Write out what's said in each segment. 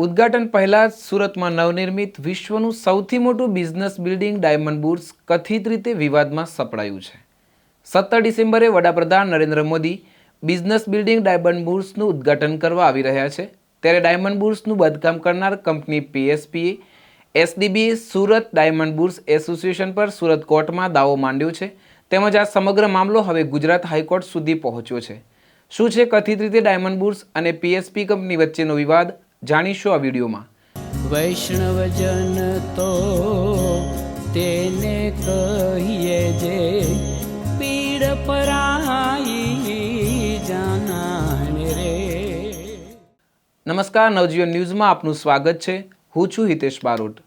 ઉદ્ઘાટન પહેલા સુરતમાં નવનિર્મિત વિશ્વનું સૌથી મોટું બિઝનેસ બિલ્ડિંગ ડાયમંડ બુર્સ કથિત રીતે વિવાદમાં સપડાયું છે. સત્તર ડિસેમ્બરે વડાપ્રધાન Narendra Modi business building diamond બુર્સનું ઉદ્ઘાટન કરવા આવી રહ્યા છે. ત્યારે ડાયમંડ બુર્સનું બાંધકામ કરનાર કંપની પીએસપીએ એસડીબીએ સુરત ડાયમંડ બુર્સ એસોસિએશન પર સુરત કોર્ટમાં દાવો માંડ્યો છે. તેમજ આ સમગ્ર મામલો હવે ગુજરાત હાઈકોર્ટ સુધી પહોંચ્યો છે. શું છે કથિત રીતે ડાયમંડ બુર્સ અને પીએસપી કંપની વચ્ચેનો વિવાદ? જાણીશું આ વિડીયોમાં. વૈષ્ણવજન તો તેને કહીએ જે પીડ પરાઈ જાનાને રે. નમસ્કાર નવજીવન ન્યૂઝમાં આપનું સ્વાગત છે. હું છું હિતેશ બારોટ.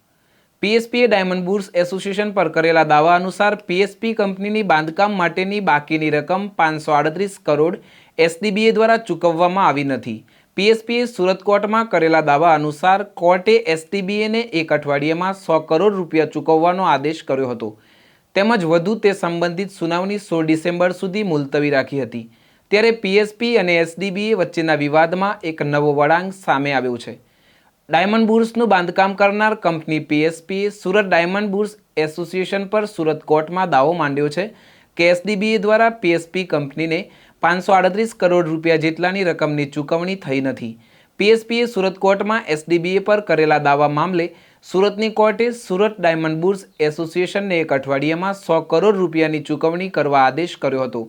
પીએસપીએ ડાયમંડ બુર્સ એસોસિએશન પર કરેલા દાવા અનુસાર પીએસપી કંપનીની બાંધકામ માટેની બાકીની રકમ પાંચસો આડત્રીસ કરોડ એસડીબીએ દ્વારા ચૂકવવામાં આવી નથી. પીએસપીએ સુરત કોર્ટમાં કરેલા દાવા અનુસાર કોર્ટે એસટીબીએને એક અઠવાડિયામાં સો કરોડ રૂપિયા ચૂકવવાનો આદેશ કર્યો હતો. તેમજ વધુ તે સંબંધિત સુનાવણી સોળ ડિસેમ્બર સુધી મુલતવી રાખી હતી. ત્યારે પીએસપી અને એસડીબીએ વચ્ચેના વિવાદમાં એક નવો વળાંક સામે આવ્યો છે. ડાયમંડ બુર્સનું બાંધકામ કરનાર કંપની પીએસપીએ સુરત ડાયમંડ બુર્સ એસોસિએશન પર સુરત કોર્ટમાં દાવો માંડ્યો છે કે એસડીબીએ દ્વારા પીએસપી કંપનીને પાંચસો આડત્રીસ કરોડ રૂપિયા જેટલાની રકમની ચૂકવણી થઈ નથી. પીએસપીએ સુરત કોર્ટમાં એસડીબીએ પર કરેલા દાવા મામલે સુરતની કોર્ટે સુરત ડાયમંડ બુર્સ એસોસિએશનને એક અઠવાડિયામાં સો કરોડ રૂપિયાની ચૂકવણી કરવા આદેશ કર્યો હતો.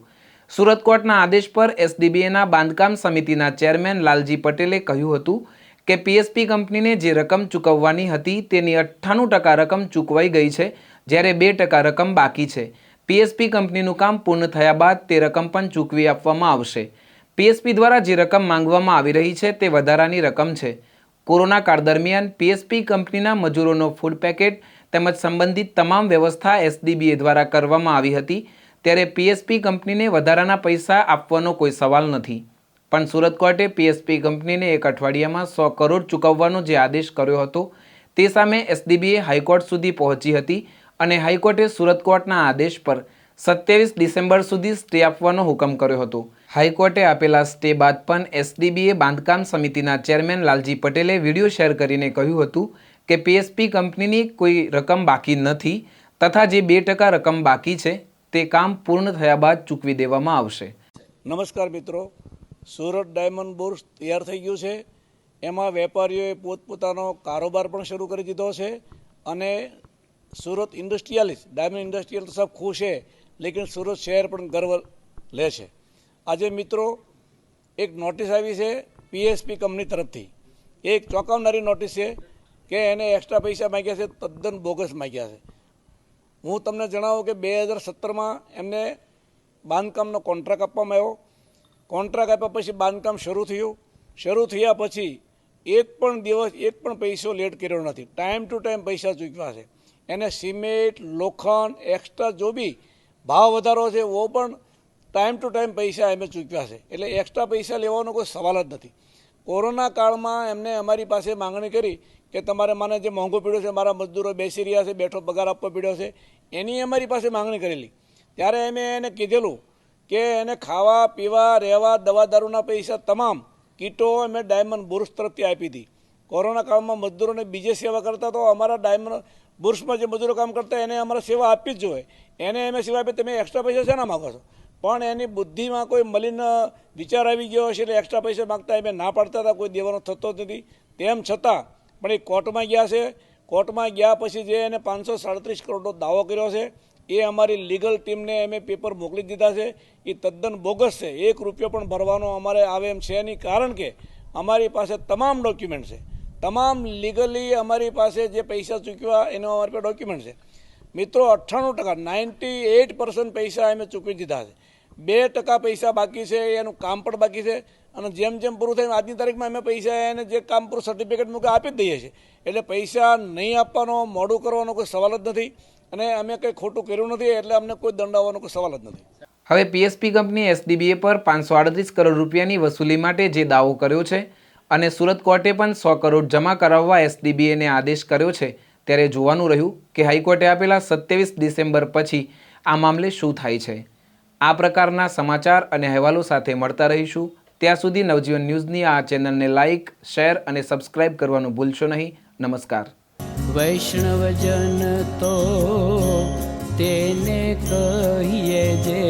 સુરત કોર્ટના આદેશ પર એસડીબીએના બાંધકામ સમિતિના ચેરમેન લાલજી પટેલે કહ્યું હતું કે પીએસપી કંપનીને જે રકમ ચૂકવવાની હતી તેની અઠ્ઠાણું ટકા રકમ ચૂકવાઈ ગઈ છે, જ્યારે બે ટકા રકમ બાકી છે. પીએસપી કંપનીનું કામ પૂર્ણ થયા બાદ તે રકમ પણ ચૂકવી આપવામાં આવશે. પીએસપી દ્વારા જે રકમ માંગવામાં આવી રહી છે તે વધારાની રકમ છે. કોરોના કાળ દરમિયાન પીએસપી કંપનીના મજૂરોનો ફૂડ પેકેટ તેમજ સંબંધિત તમામ વ્યવસ્થા એસડીબીએ દ્વારા કરવામાં આવી હતી, ત્યારે પીએસપી કંપનીને વધારાના પૈસા આપવાનો કોઈ સવાલ નથી. પણ સુરત કોર્ટે પીએસપી કંપનીને એક અઠવાડિયામાં સો કરોડ ચૂકવવાનો જે આદેશ કર્યો હતો, તે સામે એસડીબીએ હાઈકોર્ટ સુધી પહોંચી હતી. અને હાઈકોર્ટે સુરત કોર્ટના આદેશ પર સત્યાવીસ ડિસેમ્બર સુધી સ્ટે આપવાનો હુકમ કર્યો હતો. હાઈકોર્ટે આપેલા સ્ટે બાદ પણ એસડીબીએ બાંધકામ સમિતિના ચેરમેન લાલજી પટેલે વીડિયો શેર કરીને કહ્યું હતું કે પીએસપી કંપનીની કોઈ રકમ બાકી નથી તથા જે બે ટકા રકમ બાકી છે તે કામ પૂર્ણ થયા બાદ ચૂકવી દેવામાં આવશે. નમસ્કાર મિત્રો. સુરત ડાયમંડ બોર્સ તૈયાર થઈ ગયું છે. એમાં વેપારીઓએ પોતપોતાનો કારોબાર પણ શરૂ કરી દીધો છે અને સુરત ઇન્ડસ્ટ્રીયાલિસ્ટ, ડાયમંડ ઇન્ડસ્ટ્રીયલ તો સબ ખુશ છે, લેકિન સુરત શહેર પણ ગર્વ લે છે. આજે મિત્રો, એક નોટિસ આવી છે પીએસપી કંપની તરફથી. એક ચોંકાવનારી નોટિસ છે કે એને એક્સ્ટ્રા પૈસા માગ્યા છે, તદ્દન બોગસ માગ્યા છે. હું તમને જણાવું કે બે હજાર સત્તરમાં એમને બાંધકામનો કોન્ટ્રાક્ટ આપવામાં આવ્યો. કોન્ટ્રાક્ટ આપ્યા પછી બાંધકામ શરૂ થયું. શરૂ થયા પછી એક પણ દિવસ, એક પણ પૈસો લેટ કર્યો નથી. ટાઈમ ટુ ટાઈમ પૈસા ચૂક્યા છે. એને સિમેન્ટ, લોખંડ એક્સ્ટ્રા જો બી ભાવ વધારો છે એવો પણ ટાઈમ ટુ ટાઈમ પૈસા એમે ચૂક્યા છે. એટલે એક્સ્ટ્રા પૈસા લેવાનો કોઈ સવાલ જ નથી. કોરોના કાળમાં એમને અમારી પાસે માંગણી કરી કે તમારે મને જે મોંઘો પીડ્યો છે, મારા મજદૂરો બેસી રહ્યા છે, બેઠો પગાર આપવો પીડ્યો છે, એની અમારી પાસે માંગણી કરેલી. ત્યારે અમે એને કીધેલું કે એને ખાવા, પીવા, રહેવા, દવા, દારૂના પૈસા તમામ કીટો અમે ડાયમંડ બુર્સ તરફથી આપી હતી કોરોના કાળમાં મજદૂરોને બીજે સેવા કરતા તો અમારા ડાયમંડ બુર્સમાં જે મજૂરો કામ કરતા એને અમારે સેવા આપવી જ જોઈએ. એને અમે સેવા આપી તમે એક્સ્ટ્રા પૈસા શેના માગો છો? પણ એની બુદ્ધિમાં કોઈ મલિન વિચાર આવી ગયો હશે એટલે એક્સ્ટ્રા પૈસા માગતા એમ ના પાડતા હતા, કોઈ દેવાનો થતો જ નથી. તેમ છતાં પણ એ કોર્ટમાં ગયા છે. કોર્ટમાં ગયા પછી જે એને પાંચસો સાડત્રીસ કરોડનો દાવો કર્યો છે, એ અમારી લીગલ ટીમને અમે પેપર મોકલી દીધા છે. એ તદ્દન બોગસ છે. એક રૂપિયો પણ ભરવાનો અમારે આવે એમ છે નહીં. કારણ કે અમારી પાસે તમામ ડોક્યુમેન્ટ છે. તમામ લીગલી અમારી પાસે જે પૈસા ચૂકવ્યા એનો અમારી પાસે ડોક્યુમેન્ટ છે. મિત્રો, અઠ્ઠાણું ટકા નાઇન્ટી એઇટ પર્સન્ટ પૈસા અમે ચૂકવી દીધા છે. બે ટકા પૈસા બાકી છે, એનું કામ પણ બાકી છે. અને જેમ જેમ પૂરું થાય આજની તારીખમાં અમે પૈસા એને જે કામ પૂરું સર્ટિફિકેટ મૂકે આપી જ દઈએ છીએ. એટલે પૈસા નહીં આપવાનો, મોડું કરવાનો કોઈ સવાલ જ નથી. અને અમે કંઈ ખોટું કર્યું નથી, એટલે અમને કોઈ દંડ આવવાનો કોઈ સવાલ જ નથી. હવે પીએસપી કંપની એસડીબીએ પર પાંચસો આડત્રીસ કરોડ રૂપિયાની વસૂલી માટે જે દાવો કર્યો છે અને સુરત કોર્ટે પણ સો કરોડ જમા કરાવવા એસડીબીએને આદેશ કર્યો છે. ત્યારે જોવાનું રહ્યું કે હાઈકોર્ટે આપેલા સત્યાવીસ ડિસેમ્બર પછી આ મામલે શું થાય છે. આ પ્રકારના સમાચાર અને અહેવાલો સાથે મળતા રહીશું. ત્યાં સુધી નવજીવન ન્યૂઝની આ ચેનલને લાઇક શેર અને સબસ્ક્રાઇબ કરવાનું ભૂલશો નહીં. નમસ્કાર. વૈષ્ણવજન તો તેને કહીએ જે